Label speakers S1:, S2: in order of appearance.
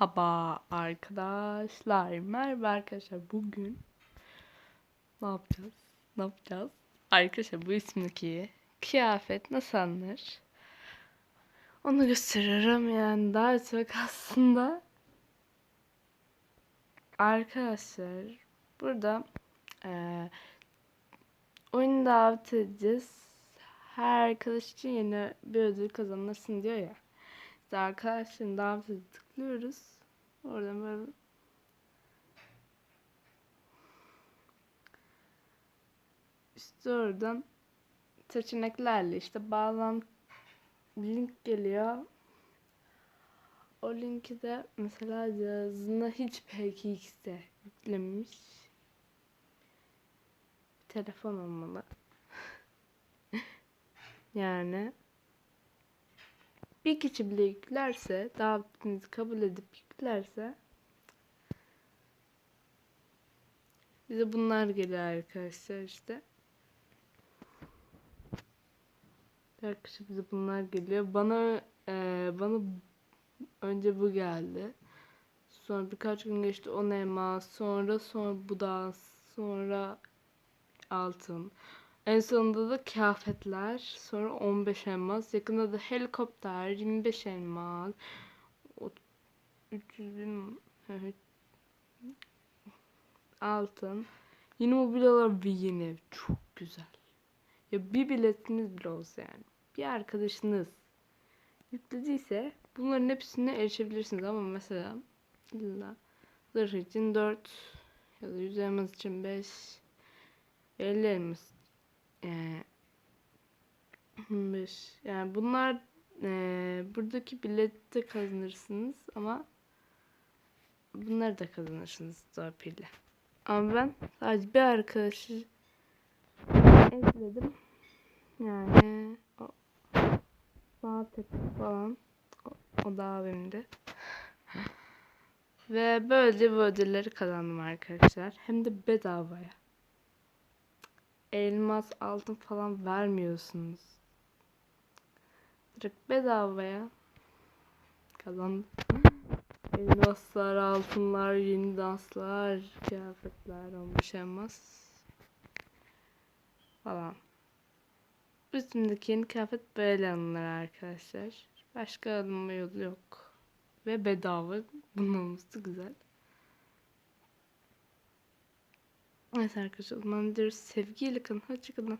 S1: Merhaba arkadaşlar. Merhaba arkadaşlar. Bugün ne yapacağız? Ne yapacağız? Arkadaşlar bu isimdeki kıyafet nasıl alınır? Onu gösteriyorum yani daha çok aslında. Arkadaşlar burada eee oyunu davet edeceğiz. Her arkadaş için yeni bir ödül kazanırsın diyor ya. İşte arkadaşların davetine tıklıyoruz. Oradan böyle işte oradan seçeneklerle işte bağlan link geliyor. O linki de mesela cihazına hiç PKX'de yüklemiş. Bir telefon olmalı. yani bir kişi bile yüklerse, davetinizi kabul edip yüklerse bize bunlar geliyor arkadaşlar işte. Arkadaşlar bize bunlar geliyor. Bana e, bana önce bu geldi. Sonra birkaç gün geçti on elmas, sonra sonra bu da sonra altın. En sonunda da kıyafetler. Sonra 15 elmas. Yakında da helikopter 25 elmas. O- 300 bin altın. Yeni mobilyalar ve yeni ev. Çok güzel. Ya bir biletiniz bile olsa yani. Bir arkadaşınız yüklediyse bunların hepsine erişebilirsiniz ama mesela illa zırh için 4 ya da 100 elmas için 5 50 elmas yani 5 yani bunlar eee, buradaki bilette kazanırsınız ama bunları da kazanırsınız torpille. Ama ben sadece bir arkadaşı ekledim. Yani o Maltepe falan o, o da abimdi. Ve böylece bu ödülleri kazandım arkadaşlar. Hem de bedavaya elmas, altın falan vermiyorsunuz. Direkt bedavaya kazandım. Elmaslar, altınlar, yeni danslar, kıyafetler, olmuş elmas falan. Üstümdeki yeni kıyafet böyle alınır arkadaşlar. Başka alınma yolu yok. Ve bedava. Bunun olması güzel. Evet arkadaşlar o zaman sevgiyle kalın. Hoşçakalın.